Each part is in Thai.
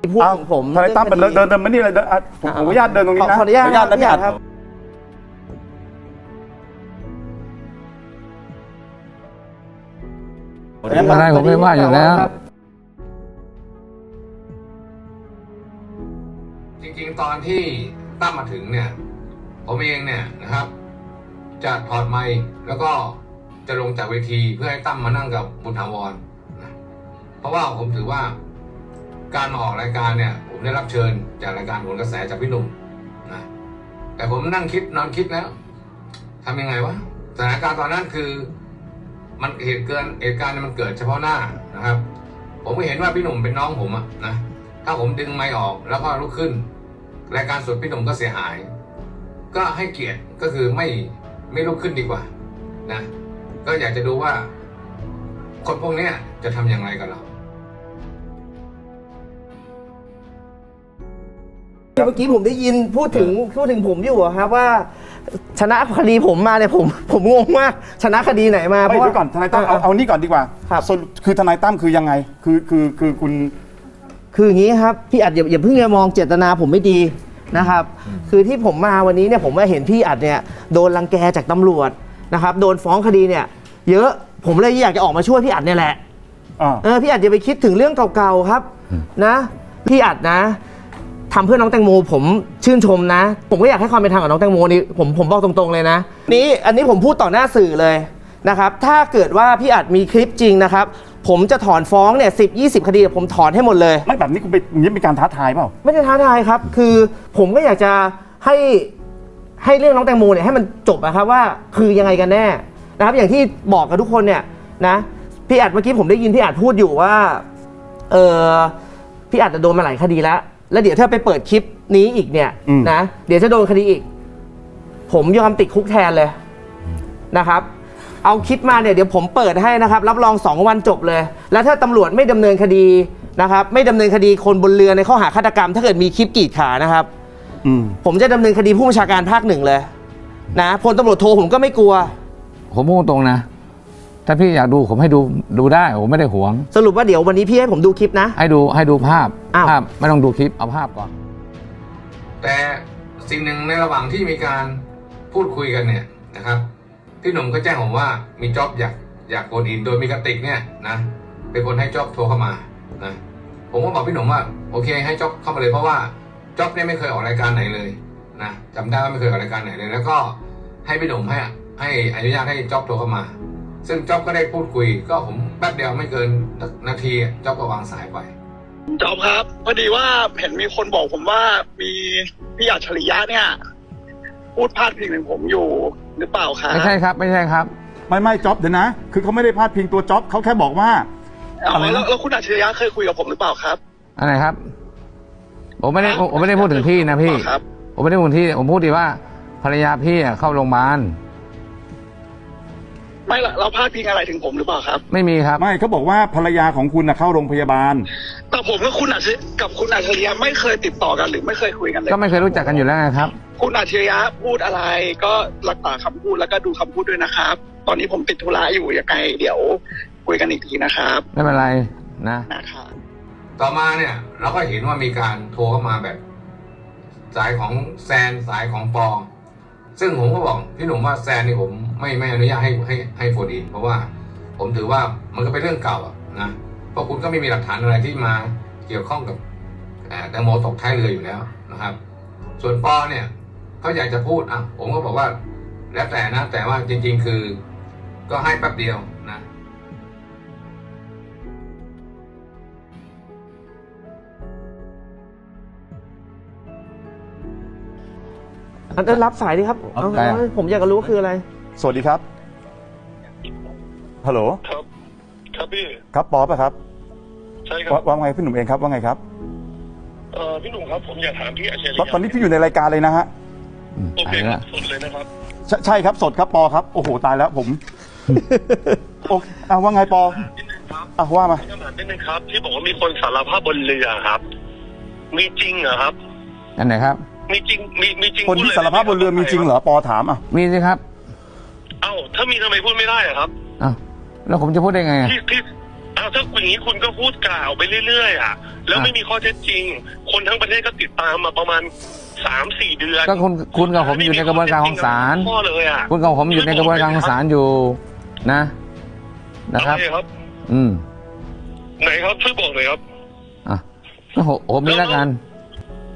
ที่พูดอ้าวถึงผมทนายตั้มเป็นเดินเรื่องคดีเดินเดินมานี่เลยเดินอะผมผมขออนุญาตเดินตรงนี้นะขออนุญาตนะขออนุพี่ญาอัตดครับอะไรผมไม่ว่าอยู่แล้ว จริงๆ ตอนที่ตั้มมาถึงเนี่ย ผมเองเนี่ยนะครับ จะถอดไมค์แล้วก็จะลงจากเวทีเพื่อให้ตั้มมานั่งกับบุญถาวรนะเพราะว่าผมถือว่า การมาออกรายการเนี่ย ผมได้รับเชิญจากรายการโหนกระแสจากพี่หนุ่มนะแต่ผมนั่งคิดนอนคิดแล้วทำยังไงวะสถานการณ์ตอนนั้นคือมันเหตุเกินเหตุการณ์มันเกิดเฉพาะหน้านะครับ ผมก็เห็นว่าพี่หนุ่มเป็นน้องผมอะนะถ้าผมดึงไมค์ออกแล้วก็ลุกขึ้น รายการสดพี่หนุ่มก็เสียหาย ก็ให้เกียรติก็คือไม่ไม่ลุกขึ้นดีกว่านะก็อยากจะดูว่า คนพวกนี้จะทำอย่างไรกับเรา เมื่อกี้ผมได้ยินพูดถึงพูดถึงผมอยู่อะครับว่า ชนะคดีผมมาเนี่ยผมผมงงมากชนะคดีไหนมาไม่เพราะว่า เดี๋ยวก่อนทนายตั้มเอาเอานี่ก่อนดีกว่าครับ สรุปคือทนายตั้มคือยังไง คือคือคือคุณ คืออย่างนี้ครับพี่อัดอย่าอย่าเพิ่งจะมองเจตนาผมไม่ดีนะครับ คือที่ผมมาวันนี้เนี่ยผมมาเห็นพี่อัดเนี่ยโดนรังแกจากตำรวจนะครับ โดนฟ้องคดีเนี่ย เยอะผมเลยอยากจะออกมาช่วยพี่อัดเนี่ยแหละ อ่า เออพี่อัดอย่าไปคิดถึงเรื่องเก่าๆครับนะ พี่อัดนะ ทำเพื่อน้องแตงโมผมชื่นชมนะ ผมก็อยากให้ความเป็นธรรมกับน้องแตงโมนี่ผมผมบอกตรงๆเลยนะ นี่อันนี้ผมพูดต่อหน้าสื่อเลยนะครับ ถ้าเกิดว่าพี่อัดมีคลิปจริงนะครับ ผมจะถอนฟ้องเนี่ยสิบยี่สิบคดี ผมถอนให้หมดเลย ไม่แบบนี้คุณไปอย่างนี้เป็นการท้าทายเปล่า ไม่ได้ท้าทายครับ คือผมก็อยากจะให้ให้เรื่องน้องแตงโมเนี่ยให้มันจบนะครับว่าคือยังไงกันแน่นะครับ อย่างที่บอกกับทุกคนเนี่ยนะพี่อัดเมื่อกี้ผมได้ยินพี่อัดพูดอยู่ว่าเออพี่อัดจะโดนมาหลายคดีแล้ว แล้วเดี๋ยวถ้าไปเปิดคลิปนี้อีกเนี่ยอืม นะ เดี๋ยวจะโดนคดีอีก ผมยอมติดคุกแทนเลยนะครับ เอาคลิปมาเนี่ยเดี๋ยวผมเปิดให้นะครับ รับรอง2วันจบเลย แล้วถ้าตำรวจไม่ดำเนินคดีนะครับ ไม่ดำเนินคดีคนบนเรือในข้อหาฆาตกรรม ถ้าเกิดมีคลิปกรีดขานะครับ อืมผมจะดำเนินคดีผู้บัญชาการภาคหนึ่งเลย นะพลตำรวจโทผมก็ไม่กลัว ผมพูดตรงนะ ถ้าพี่อยากดูผมให้ดูดูได้ผมไม่ได้หวง สรุปว่าเดี๋ยววันนี้พี่ให้ผมดูคลิปนะ ให้ดูให้ดูภาพอ้าว ภาพไม่ต้องดูคลิปเอาภาพก่อน แต่สิ่งหนึ่งในระหว่างที่มีการพูดคุยกันเนี่ยนะครับพี่หนุ่มก็แจ้งผมว่ามีจ็อบอยากอยากโอนอินโดยมีกระติกเนี่ยนะเป็นคนให้จ็อบโทรเข้ามานะผมก็บอกพี่หนุ่มว่าโอเค ให้จ็อบเข้ามาเลยเพราะว่าจ็อบเนี่ยไม่เคยออกรายการไหนเลยนะจำได้ว่าไม่เคยออกรายการไหนเลย แล้วก็ให้พี่หนุ่มให้ให้อนุญาตให้จ็อบโทรเข้ามา ซึ่งจ็อบก็ได้พูดคุย ก็ผมแป๊บเดียวไม่เกินนาทีจ็อบก็วางสายไปจอบครับ พอดีว่าเห็นมีคนบอกผมว่ามีพี่อัจฉริยะเนี่ย พูดพาดพิงถึงผมอยู่หรือเปล่าครับไม่ใช่ครับ ไม่ใช่ครับ ไม่ไม่จ็อบเดี๋ยวนะ คือเขาไม่ได้พาดพิงตัวจ็อบเขาแค่บอกว่าอ๋ออะไรนะแล้วแล้วคุณอัจฉริยะเคยคุยกับผมหรือเปล่าครับอันไหนครับ ผมไม่ได้ผมผมไม่ได้พูดถึงพี่นะพี่ครับผมไม่ได้พูดถึงที่ ผมพูดดีว่าภรรยาพี่อะเข้าโรงพยาบาล ไม่ละเราพาดพิงอะไรถึงผมหรือเปล่าครับ ไม่มีครับ ไม่เขาบอกว่าภรรยาของคุณนะเข้าโรงพยาบาล แต่ผมกับคุณอัจฉริกับคุณอัจฉริยะไม่เคยติดต่อกันหรือไม่เคยคุยกันเลย ก็ไม่เคยรู้จักกันอยู่แล้วไงครับ คุณอัจฉริยะพูดอะไรก็รักษาคำพูดแล้วก็ดูคำพูดด้วยนะครับ ตอนนี้ผมติดธุระอยู่ยังไงเดี๋ยวคุยกันอีกทีนะครับไม่เป็นไรนะ นะครับ ต่อมาเนี่ยเราก็เห็นว่ามีการโทรเข้ามาแบบ สายของแซนสายของปอ ซึ่งผมก็บอกพี่หนุ่มว่าแซนนี่ผม ไม่ไม่อนุญาตให้ให้ให้โฟนอินเพราะว่าผมถือว่ามันก็เป็นเรื่องเก่าอะนะเพราะคุณก็ไม่มีหลักฐานอะไรที่มาเกี่ยวข้องกับเอ่อแตงโมตกท้ายเรืออยู่แล้วนะครับ ส่วนปอเนี่ยเขาอยากจะพูดอะผมก็บอกว่า แล้วแต่นะ แต่ว่าจริง ๆ คือก็ให้แป๊บเดียวนะอันนั้นรับสายดิครับเอาได้เอาผมอยากจะรู้ว่าคืออะไร สวัสดีครับ ฮัลโหล ครับ ครับพี่ ครับป๊อปอะครับ ใช่ครัว่าบว่าไงพี่หนุ่มเองครับว่าไงครับ เอ่อพี่หนุ่มครับผมอยากถามพี่อัจฉริตอนยะตอนนี้พี่อยู่ในรายการเลยนะฮะ อืมโอเคตายครัแล้บวสุดเลยนะครับ ใช่ใช่ครับสดครับปอครับ โอ้โหตายแล้วผม โอเคอะว่าไงปอนิดนึงครับอะว่ามา คำถามนิดนึงครับ ที่บอกว่ามีคนสารภาพบนเรือครับ มีจริงเหรอครับอันไหนครับ มีจริง มีมีจริงคนที่พูดลยสารภาพบนเรือมีจริงเหรอปอถามอะมีสิครับ เอ้าถ้ามีทำไมพูดไม่ได้อะครับอ้าวแล้วผมจะพูดได้ไงอะที่ที่อ้าวถ้าคุณอย่างนี้คุณก็พูดกล่าวไปเรื่อยๆอะแล้วอะไม่มีข้อเท็จจริง คนทั้งประเทศก็ติดตามมาประมาณสามสี่เดือนก็คุณคุณกับผมอยู่ในกระบวนการของศาลข้อเลยอะคุณกับผมอยู่ในกระบวนการของศาลอยู่นะนะครับ โอเครับ อืมไหนครับช่วยบอกหน่อยครับ อะก็ผมผมนี่แล้วกัน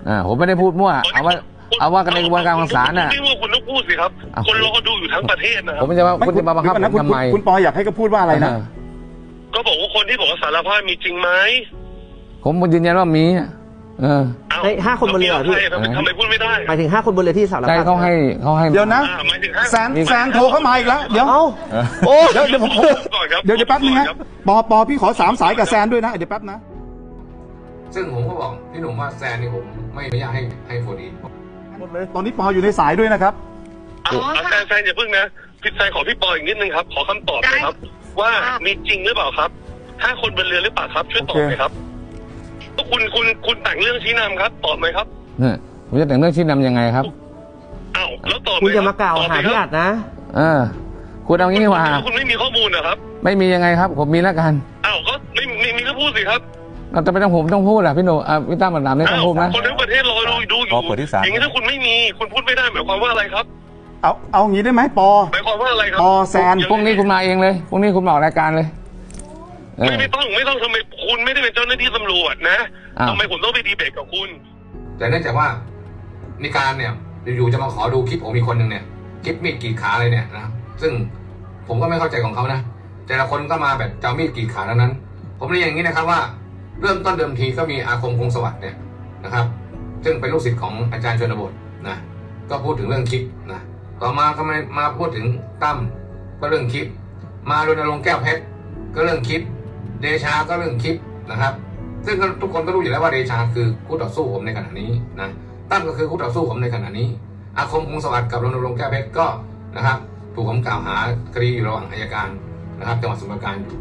อ่า ผมไม่ได้พูดมั่ว เอาว่า เอาว่ากันในกระบวนการของศาลน่ะคุณไม่ว่าคุณต้องพูดสิครับอะ คนรอดูอยู่ทั้งประเทศนะคผรับมจะมาคุณจะมาบังคับผเดี๋ยวมก่อนนะคุณทำไมคุณคุณปออยากให้เขาพูดว่าอะไรนะเออก็บอกว่าคนที่บอกว่าสารภาพมีจริงไหมผมยืนยันว่ามีอะเอออ้าวเฮ้ยห้าคนบนเรือเหรอพี่แล้วมีใครทำไมพูดไม่ได้หมายถึง5คนบนเรือที่สารภาพ ใช่เขาให้เขาให้เดี๋ยวนะ อ่าหมายถึงห้าแซนแซนโทรเข้ามาอีกแล้ว เดี๋ยว เอ้าเออโอ้เดี๋ยวเดี๋ยวผมผมก่อนครับ เดี๋ยวเดี๋ยวแป๊บนึงฮะครับปอปอพี่ขอสามสายกับแซนด้วยนะ เดี๋ยวแป๊บนะ ซึ่งผมก็บอกพี่หนุ่มว่าแซนนี่ผมไม่อนุญาตให้ให้โฟนอินหมดเลยตอนนี้ปออยู่ในสายด้วยนะครับเอาเอาแซนแซนอย่าเพิ่งนะพี่แซนขอพี่ปออีกนิดนึงครับ ขอคำตอบหน่อยครับ ว่ามีจริงหรือเปล่าครับห้าคนบนเรือหรือเปล่าครับ ช่วยตอบหน่อยครับคุณคุณคุณแต่งเรื่องชี้นำครับ ตอบไหมครับเนี่ยผมจะแต่งเรื่องชี้นำยังไงครับอ้าวแล้วตอบไหคุณคจะรับมากล่าวตอบหาไหมพี่คอัรับดนะเออคุณเอางี้ดีกว่าคุณไม่มีข้อมูลนะครับ ไม่มียังไงครับ ผมมีแล้วกันอ้าวก็ไม่ไม่มีก็พูดสิครับเราจะไม่ต้องผมต้องพูดแหละพี่หนูอะพี่ตั้มกับหนามนี่ต้องพูดไหมอ้าวคนทั้งประเทศรอดูดูอยู่ขอเปิดที่ศาลอย่างนี้ถ้าคุณไม่มีคุณพูดไม่ได้หมายความว่าอะไรครับ เอาเอางี้ได้ไหมปอหมายความว่าอะไรครัปอแซนพรุ่งนี้คุณมาเองเลยพรุ่งนี้คุณมาออกรายการเลยเออไม่ไม่ต้องไม่ต้องทำไมคุณไม่ได้เป็นเจ้าหน้าที่ตำรวจนะอ้าวทำไมผมต้องไปดีเบตกับคุณ แต่เนื่องจากว่ามีการเนี่ยอยู่ๆจะมาขอดูคลิปผมมีคนหนึ่งเนี่ยคลิปมีดกรีดขาอะไรเนี่ยนะซึ่งผมก็ไม่เข้าใจของเขานะแต่ละคนก็มาแบบจะเอามีดกรีดขาทั้งนั้น ผมเรียนอย่างนี้นะครับว่า เริ่มต้นเดิมทีก็มีอาคมคงสวัสดิ์เนี่ยนะครับ ซึ่งเป็นลูกศิษย์ของอาจารย์ชนบทนะก็พูดถึงเรื่องคลิปนะ ต่อมาก็มามาพูดถึงตั้มก็เรื่องคลิป มารณรงค์แก้วเพชรก็เรื่องคลิป เดชาก็เรื่องคลิปนะครับ ซึ่งทุกคนก็รู้อยู่แล้วว่าเดชาคือคู่ต่อสู้ผมในขณะนี้นะตั้มก็คือคู่ต่อสู้ผมในขณะนี้ อาคมคงสวัสดิ์กับรณรงค์แก้วเพชรก็นะครับ ถูกผมกล่าวหาคดีอยู่ระหว่างอายการนะครับจังหวัดสมุทรปราการอยู่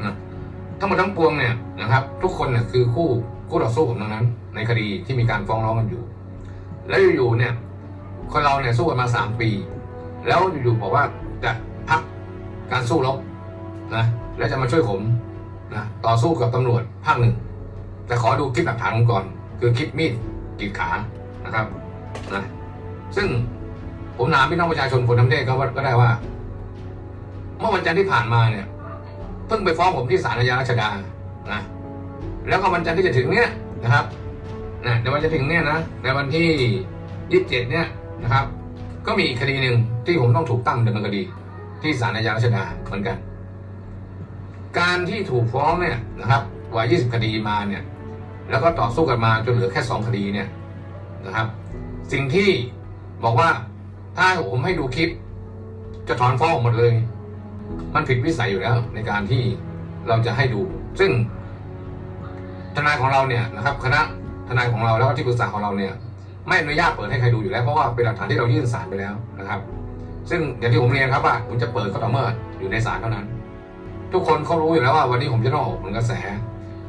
นะทั้งหมดทั้งปวงเนี่ยนะครับ ทุกคนเนี่ยคือคู่คู่ต่อสู้ผมทั้งนั้น ในคดีที่มีการฟ้องร้องกันอยู่ แล้วอยู่ๆเนี่ย คนเราเนี่ยสู้กันมาสามปี แล้วอยู่ๆบอกว่าจะพักการสู้รบนะแล้วจะมาช่วยผมนะต่อสู้กับตำรวจภาคหนึ่ง แต่ขอดูคลิปหลักฐานผมก่อน คือคลิปมีดกีดขานะครับนะซึ่งผมถามพี่น้องประชาชนคนทั้งประเทศก็ว่าก็ได้ว่า เมื่อวันจันทร์ที่ผ่านมาเนี่ยเพิ่งไปฟ้องผมที่ศาลอาญารัชดานะแล้วก็วันจันทร์ที่จะถึงเนี่ยนะครับนะในวันจะถึงเนี่ยนะในวันที่ยี่สิบเจ็ดเนี่ย นะครับ ก็มีคดีหนึ่งที่ผมต้องถูกตั้งดำเนินคดี ที่ศาลอาญารัชดาเหมือนกัน การที่ถูกฟ้องเนี่ยนะครับกว่า 20 คดีมาเนี่ยแล้วก็ต่อสู้กันมาจนเหลือแค่ 2 คดีเนี่ยนะครับ สิ่งที่บอกว่าถ้าผมให้ดูคลิป จะถอนฟ้องหมดเลย มันผิดวิสัยอยู่แล้วในการที่เราจะให้ดู ซึ่งทนายของเราเนี่ยนะครับ คณะทนายของเราแล้วก็ที่ปรึกษาของเราเนี่ย ไม่อนุญาตเปิดให้ใครดูอยู่แล้วเพราะว่าเป็นหลักฐานที่เรายื่นศาลไปแล้วนะครับ ซึ่งอย่างที่ผมเรียนครับว่าผมจะเปิดก็ต่อเมื่ออยู่ในศาลเท่านั้น ทุกคนเขารู้อยู่แล้วว่าวันนี้ผมจะต้องออกผลกระแส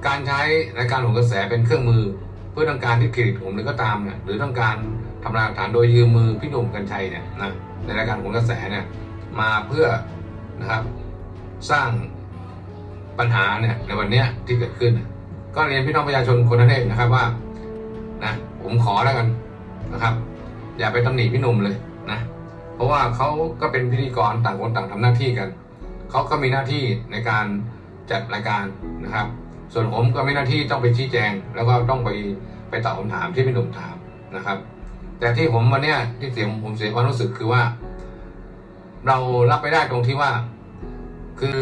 การใช้รายการผลกระแสเป็นเครื่องมือ เพื่อต้องการที่เครดิตผมหรือก็ตามเนี่ยหรือต้องการทำลายหลักฐานโดยยืมมือพี่หนุ่มกัญชัยเนี่ยนะในรายการผลกระแสเนี่ยมาเพื่อนะครับสร้างปัญหาเนี่ยในวันนี้ที่เกิดขึ้น ก็เรียนพี่น้องประชาชนคนทั้งประเทศนะครับว่านะผมขอแล้วกัน นะครับ อย่าไปตำหนิพี่หนุ่มเลยนะเพราะว่าเขาก็เป็นพิธีกรต่างคนต่างทำหน้าที่กันเขาก็มีหน้าที่ในการจัดรายการนะครับ ส่วนผมก็มีหน้าที่ต้องไปชี้แจง แล้วก็ต้องไปไปตอบคำถามที่พี่หนุ่มถามนะครับ แต่ที่ผมวันนี้ที่เสียงผมเสียความรู้สึกคือว่า เรารับไม่ได้ตรงที่ว่า คือ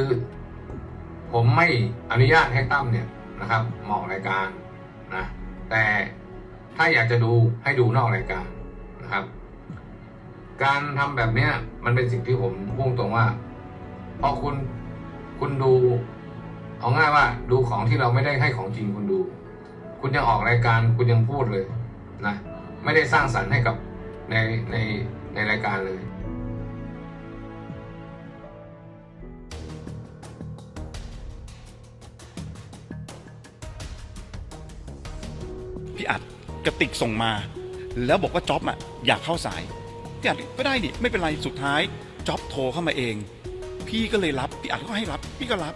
ผมไม่อนุญาตให้ตั้มเนี่ยนะครับเหมาออกรายการ ถ้าอยากจะดูให้ดูนอกรายการนะครับ การทำแบบเนี้ย มันเป็นสิ่งที่ผมพุ่งตรงว่าพอคุณคุณดู เอาง่ายว่าดูของที่เราไม่ได้ให้ของจริงคุณดู คุณยังออกรายการคุณยังพูดเลยนะไม่ได้สร้างสรรค์ให้กับในในในรายการเลยพี่อัด กระติกส่งมา แล้วบอกว่าจ็อบอะอยากเข้าสายพี่อัดก็ได้นี่ไม่เป็นไรสุดท้ายจ็อบโทรเข้ามาเอง พี่ก็เลยรับพี่อัดก็ให้รับ พี่ก็รับ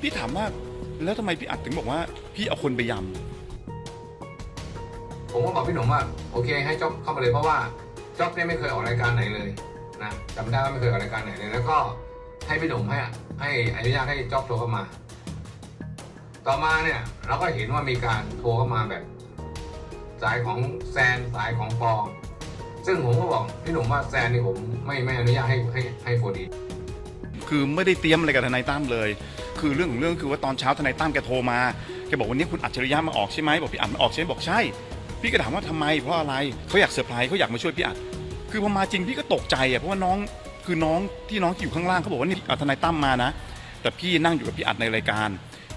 พี่ถามว่าแล้วทำไมพี่อัดถึงบอกว่า พี่เอาคนไปยำผมก็บอกพี่หนุ่มว่าโอเค ให้จ๊อบเข้ามาเลยเพราะว่าจ๊อบเนี่ยไม่เคยออกรายการไหนเลยนะจำได้ว่าไม่เคยออกรายการไหนเลยแล้วก็ให้พี่หนุ่มให้ให้อนุญาตให้จ๊อบโทรเข้ามา ต่อมาเนี่ยเราก็เห็นว่ามีการโทรเข้ามาแบบ สายของแซนสายของปอซึ่งผมก็บอกพี่หนุ่มว่าแซนนี่ผมไม่ไม่อนุญาตให้ให้ให้โฟดีคือไม่ได้เตรียมอะไรกับทนายตั้มเลย คือเรื่องของเรื่องคือว่าตอนเช้าทนายตั้มแกโทรมาแกบอกวันนี้คุณอัจฉริยะมาออกใช่ไหมบอกพี่อัดมาออกใช่ไหมบอกใช่ พี่ก็ถามว่าทำไมเพราะอะไรเขาอยากเซอร์ไพรส์เขาอยากมาช่วยพี่อัดคือพอมาจริงพี่ก็ตกใจอะเพราะว่าน้องคือน้องที่น้องที่อยู่ข้างล่างเขาบอกว่านี่ทนายตั้มมานะ แต่พี่นั่งอยู่กับพี่อัดในรายการ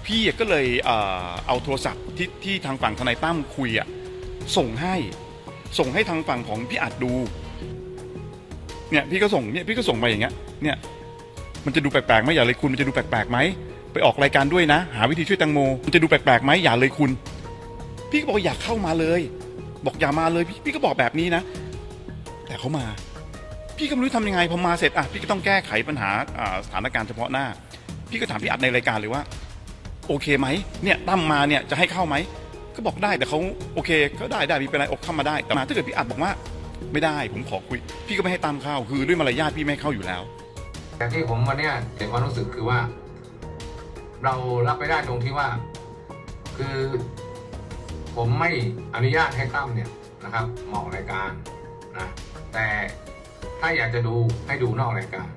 พี่ก็เลยเอ่อเอาโทรศัพท์ที่ที่ทางฝั่งทนายตั้มคุยอะ ส่งให้ ส่งให้ทางฝั่งของพี่อัดดู เนี่ยพี่ก็ส่งเนี่ยพี่ก็ส่งไปอย่างเงี้ย เนี่ยมันจะดูแปลกๆไหมอย่าเลยคุณมันจะดูแปลกๆไหมไปออกรายการด้วยนะ หาวิธีช่วยแตงโมมันจะดูแปลกๆไหมอย่าเลยคุณ พี่ก็บอกอยากเข้ามาเลย บอกอย่ามาเลยพี่พี่ก็บอกแบบนี้นะ แต่เขามา พี่ก็ไม่รู้ทำยังไงพอมาเสร็จอะพี่ก็ต้องแก้ไขปัญหาอ่าสถานการณ์เฉพาะหน้า พี่ก็ถามพี่อัดในรายการเลยว่า โอเคไหมเนี่ยตั้มมาเนี่ยจะให้เข้าไหม ก็บอกได้แต่เขาโอเค ก็ได้ได้มีเป็นไรอกเข้ามาได้แต่มาถ้าเกิดพี่อัดบอกว่า ไม่ได้ผมขอคุย พี่ก็ไม่ให้ตามเข้าคือด้วยมารยาทพี่ไม่ให้เข้าอยู่แล้ว แต่ที่ผมวันเนี้ยเก็บความรู้สึกคือว่า เรารับไม่ได้ตรงที่ว่า คือ ผมไม่อนุญาตให้ตั้มเนี่ยนะครับมาออกรายการนะแต่ถ้าอยากจะดูให้ดูนอกรายการ